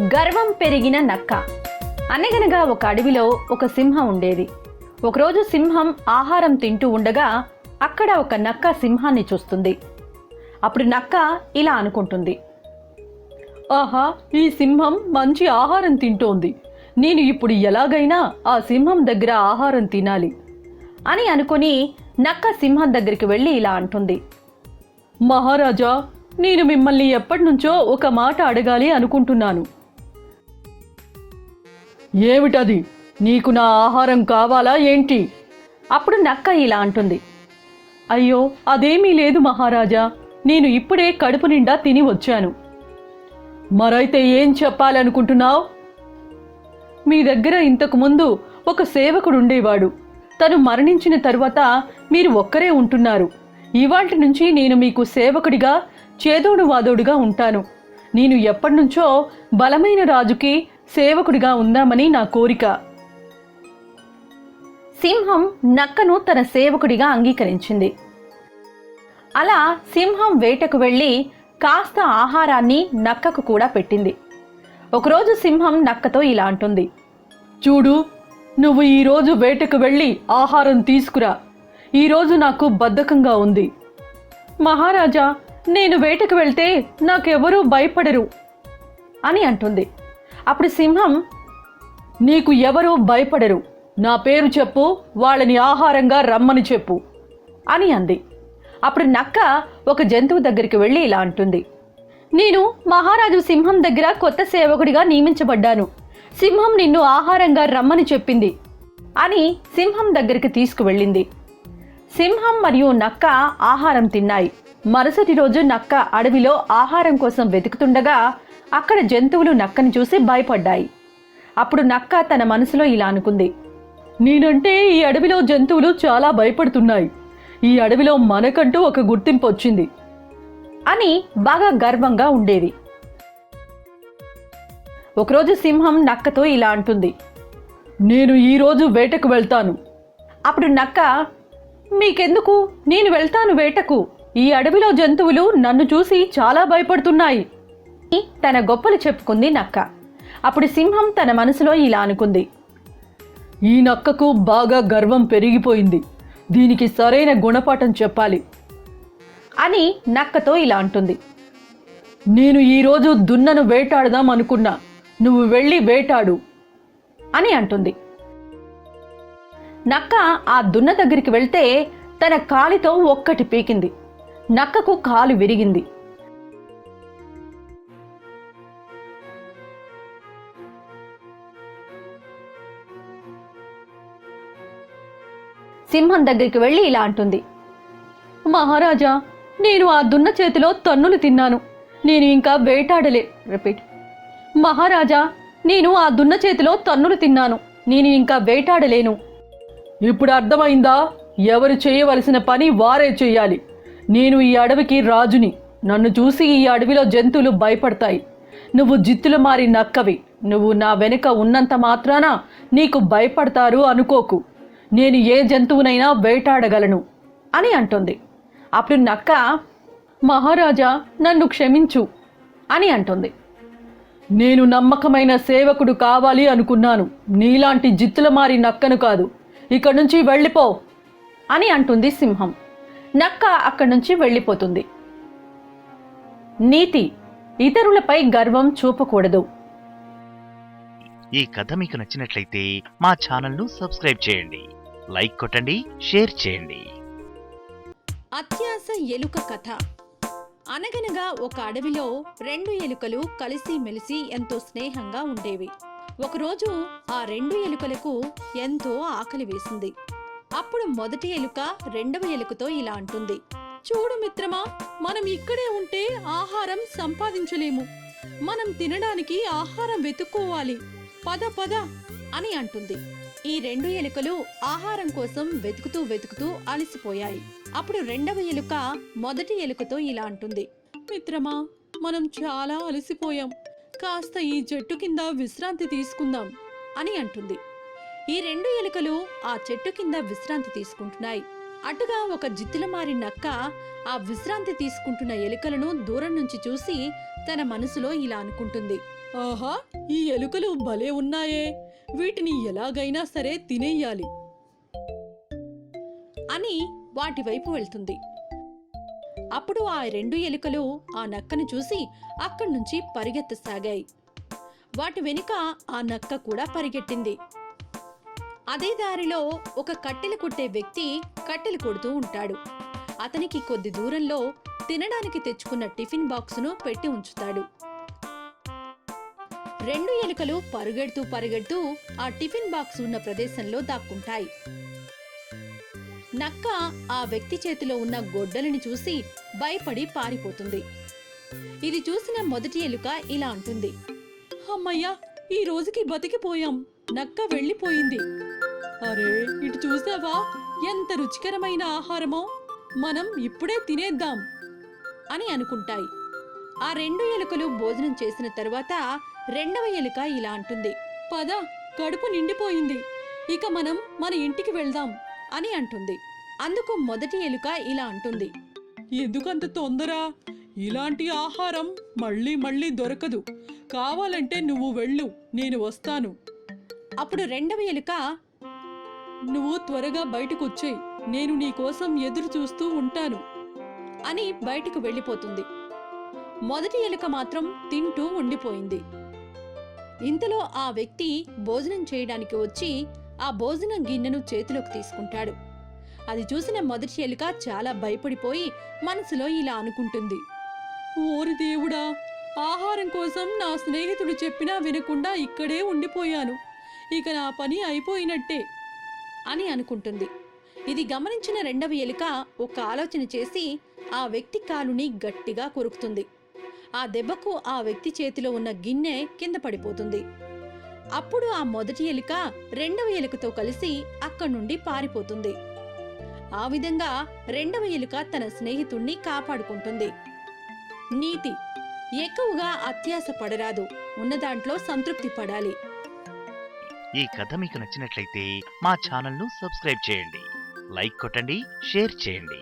గర్వం పెరిగిన నక్క. అనగనగా ఒక అడవిలో ఒక సింహం ఉండేది. ఒకరోజు సింహం ఆహారం తింటూ ఉండగా అక్కడ ఒక నక్క సింహాన్ని చూస్తుంది. అప్పుడు నక్క ఇలా అనుకుంటుంది. ఆహా ఈ సింహం మంచి ఆహారం తింటోంది. నేను ఇప్పుడు ఎలాగైనా ఆ సింహం దగ్గర ఆహారం తినాలి అని అనుకుని నక్క సింహం దగ్గరికి వెళ్ళి ఇలా అంటుంది. మహారాజా నేను మిమ్మల్ని ఎప్పటి నుంచో ఒక మాట అడగాలి అనుకుంటున్నాను. ఏమిటది? నీకు నా ఆహారం కావాలా ఏంటి? అప్పుడు నక్క ఇలా అంటుంది. అయ్యో అదేమీ లేదు మహారాజా. నేను ఇప్పుడే కడుపు నిండా తిని వచ్చాను. మరైతే ఏం చెప్పాలనుకుంటున్నావు? మీ దగ్గర ఇంతకు ముందు ఒక సేవకుడు ఉండేవాడు. తను మరణించిన తరువాత మీరు ఒక్కరే ఉంటున్నారు. ఇవాటి నుంచి నేను మీకు సేవకుడిగా చేదోడు వాదోడుగా ఉంటాను. నేను ఎప్పటినుంచో బలమైన రాజుకి సేవకుడిగా ఉందామని నా కోరిక. సింహం నక్కను తన సేవకుడిగా అంగీకరించింది. అలా సింహం వేటకు వెళ్ళి కాస్త ఆహారాన్ని నక్కకు కూడా పెట్టింది. ఒకరోజు సింహం నక్కతో ఇలా అంటుంది. చూడు నువ్వు ఈరోజు వేటకు వెళ్ళి ఆహారం తీసుకురా. ఈరోజు నాకు బద్ధకంగా ఉంది. మహారాజా నేను వేటకు వెళ్తే నాకెవరూ భయపడరు అని అంటుంది. అప్పుడు సింహం నీకు ఎవరూ భయపడరు. నా పేరు చెప్పు వాళ్ళని ఆహారంగా రమ్మని చెప్పు అని అంది. అప్పుడు నక్క ఒక జంతువు దగ్గరికి వెళ్ళి ఇలా అంటుంది నేను మహారాజు సింహం దగ్గర కొత్త సేవకుడిగా నియమించబడ్డాను. సింహం నిన్ను ఆహారంగా రమ్మని చెప్పింది అని సింహం దగ్గరికి తీసుకువెళ్ళింది. సింహం మరియు నక్క ఆహారం తిన్నాయి. మరుసటి రోజు నక్క అడవిలో ఆహారం కోసం వెతుకుతుండగా అక్కడ జంతువులు నక్కని చూసి భయపడ్డాయి. అప్పుడు నక్క తన మనసులో ఇలా అనుకుంది నేనంటే ఈ అడవిలో జంతువులు చాలా భయపడుతున్నాయి. ఈ అడవిలో మనకంటూ ఒక గుర్తింపు వచ్చింది అని బాగా గర్వంగా ఉండేది. ఒకరోజు సింహం నక్కతో ఇలా అంటుంది నేను ఈరోజు వేటకు వెళ్తాను. అప్పుడు నక్క మీకెందుకు? నేను వెళ్తాను వేటకు. ఈ అడవిలో జంతువులు నన్ను చూసి చాలా భయపడుతున్నాయి. తన గొప్పలు చెప్పుకుంది నక్క. అప్పుడు సింహం తన మనసులో ఇలా అనుకుంది. ఈ నక్కకు బాగా గర్వం పెరిగిపోయింది. దీనికి సరైన గుణపాఠం చెప్పాలి. అని నక్కతో ఇలా అంటుంది. నేను ఈరోజు దున్నను వేటాడదాం అనుకున్నా. నువ్వు వెళ్ళి వేటాడు. అని అంటుంది. నక్క ఆ దున్న దగ్గరికి వెళ్తే తన కాలితో ఒక్కటి పీకింది. నక్కకు కాలు విరిగింది. సింహం దగ్గరికి వెళ్ళి ఇలా అంటుంది. మహారాజా నేను ఆ దున్న చేతిలో తన్నులు తిన్నాను. నేను ఇంకా వేటాడలే రిపీట్ మహారాజా నేను ఆ దున్న చేతిలో తన్నులు తిన్నాను. నేను ఇంకా వేటాడలేను. ఇప్పుడు అర్థమైందా? ఎవరు చేయవలసిన పని వారే చేయాలి. నేను ఈ అడవికి రాజుని. నన్ను చూసి ఈ అడవిలో జంతువులు భయపడతాయి. నువ్వు జిత్తులు మారి నక్కవి. నువ్వు నా వెనుక ఉన్నంత మాత్రాన నీకు భయపడతారు అనుకోకు. నేను ఏ జంతువునైనా వేటాడగలను అని అంటుంది. అప్పుడు నక్క మహారాజా నన్ను క్షమించు అని అంటుంది. నేను నమ్మకమైన సేవకుడు కావాలి అనుకున్నాను. నీలాంటి జిత్తుల మారి నక్కను కాదు. ఇక్కడి నుంచి వెళ్ళిపో అని అంటుంది సింహం. నక్క అక్కడి నుంచి వెళ్ళిపోతుంది. నీతి ఇతరులపై గర్వం చూపకూడదు. ఈ కథ మీకు నచ్చినట్లయితే మా ఛానల్ను సబ్స్క్రైబ్ చేయండి. లైక్ కొట్టండి షేర్ చేయండి. అత్యాస ఎలుక కథ. అనగనగా ఒక అడవిలో రెండు ఎలుకలు కలిసి మెలిసి ఎంతో స్నేహంగా ఉండేవి. ఒకరోజు ఆ రెండు ఎలుకలకు ఎంతో ఆకలి వేసింది. అప్పుడు మొదటి ఎలుక రెండవ ఎలుకతో ఇలా అంటుంది. చూడు మిత్రమా మనం ఇక్కడే ఉంటే ఆహారం సంపాదించలేము. మనం తినడానికి ఆహారం వెతుక్కోవాలి. పద పద అని అంటుంది. ఈ రెండు ఎలుకలు ఆహారం కోసం వెతుకుతూ వెతుకుతూ అలసిపోయాయి. అప్పుడు రెండవ ఎలుక మొదటి ఎలుకతో ఇలా అంటుంది మిత్రమా మనం చాలా అలసిపోయాం. కాస్త ఈ చెట్టు కింద విశ్రాంతి తీసుకుందాం అని అంటుంది. ఈ రెండు ఎలుకలు ఆ చెట్టు కింద విశ్రాంతి తీసుకుంటున్నాయి. అటుగా ఒక జిత్తుల మారి నక్క ఆ విశ్రాంతి తీసుకుంటున్న ఎలుకలను దూరం నుంచి చూసి తన మనసులో ఇలా అనుకుంటుంది ఆహా ఈ ఎలుకలు భలే ఉన్నాయే. వీటిని ఎలాగైనా సరే తినేయాలి అని వాటి వైపు వెళ్తుంది. అప్పుడు ఆ రెండు ఎలుకలు ఆ నక్కను చూసి అక్కడి నుంచి పరిగెత్తసాగాయి. వాటి వెనుక ఆ నక్క కూడా పరిగెట్టింది. అదే దారిలో ఒక కట్టెలు కొట్టే వ్యక్తి కట్టెలు కొడుతూ ఉంటాడు. అతనికి కొద్ది దూరంలో తినడానికి తెచ్చుకున్న టిఫిన్ బాక్సును పెట్టి ఉంచుతాడు. రెండు ఎలుకలు పరుగెడుతూ పరుగెడుతూ ఆ టిఫిన్ బాక్స్ ఉన్న ప్రదేశంలో దాక్కుంటాయి. నక్క ఆ వ్యక్తి చేతిలో ఉన్న గొడ్డలిని చూసి భయపడి పారిపోతుంది. ఇది చూసిన మొదటి ఎలుక ఇలా అంటుంది. అమ్మయ్యా ఈ రోజుకి బతికిపోయాం. నక్క వెళ్ళిపోయింది. అరే ఇటు చూసావా? ఎంత రుచికరమైన ఆహారమో. మనం ఇప్పుడే తినేద్దాం అని అనుకుంటాయి. ఆ రెండు ఎలుకలు భోజనం చేసిన తరువాత రెండవ ఎలుక ఇలా అంటుంది. పద కడుపు నిండిపోయింది. ఇక మనం మన ఇంటికి వెళ్దాం అని అంటుంది. అందుకు మొదటి ఎలుక ఇలా అంటుంది. ఎందుకంత తొందర? ఇలాంటి ఆహారం మళ్ళీ మళ్ళీ దొరకదు. కావాలంటే నువ్వు వెళ్ళు నేను వస్తాను. అప్పుడు రెండవ ఎలుక నువ్వు త్వరగా బయటకు వచ్చేయ్ నేను నీ కోసం ఎదురు చూస్తూ ఉంటాను. అని బయటకు వెళ్ళిపోతుంది. మొదటి ఎలుక మాత్రం తింటూ ఉండిపోయింది. ఇంతలో ఆ వ్యక్తి భోజనం చేయడానికి వచ్చి ఆ భోజనం గిన్నెను చేతిలోకి తీసుకుంటాడు. అది చూసిన మొదటి ఎలుక చాలా భయపడిపోయి మనసులో ఇలా అనుకుంటుంది. ఓరి దేవుడా ఆహారం కోసం నా స్నేహితుడు చెప్పినా వినకుండా ఇక్కడే ఉండిపోయాను. ఇక నా పని అయిపోయినట్టే అని అనుకుంటుంది. ఇది గమనించిన రెండవ ఎలుక ఒక ఆలోచన చేసి ఆ వ్యక్తి కాలుని గట్టిగా కొరుకుతుంది. ఆ దెబ్బకు ఆ వ్యక్తి చేతిలో ఉన్న గిన్నె కింద పడిపోతుంది. అప్పుడు ఆ మొదటి ఎలుక రెండవ ఎలుకతో కలిసి అక్కడి నుండి పారిపోతుంది. ఆ విధంగా రెండవ ఎలుక తన స్నేహితుణ్ణి కాపాడుకుంటుంది. నీతి ఎక్కువగా అత్యాస పడరాదు ఉన్నదాంట్లో సంతృప్తి పడాలి. ఈ కథ మీకు నచ్చినట్లయితే మా ఛానల్ను సబ్స్క్రైబ్ చేయండి. లైక్ కొట్టండి షేర్ చేయండి.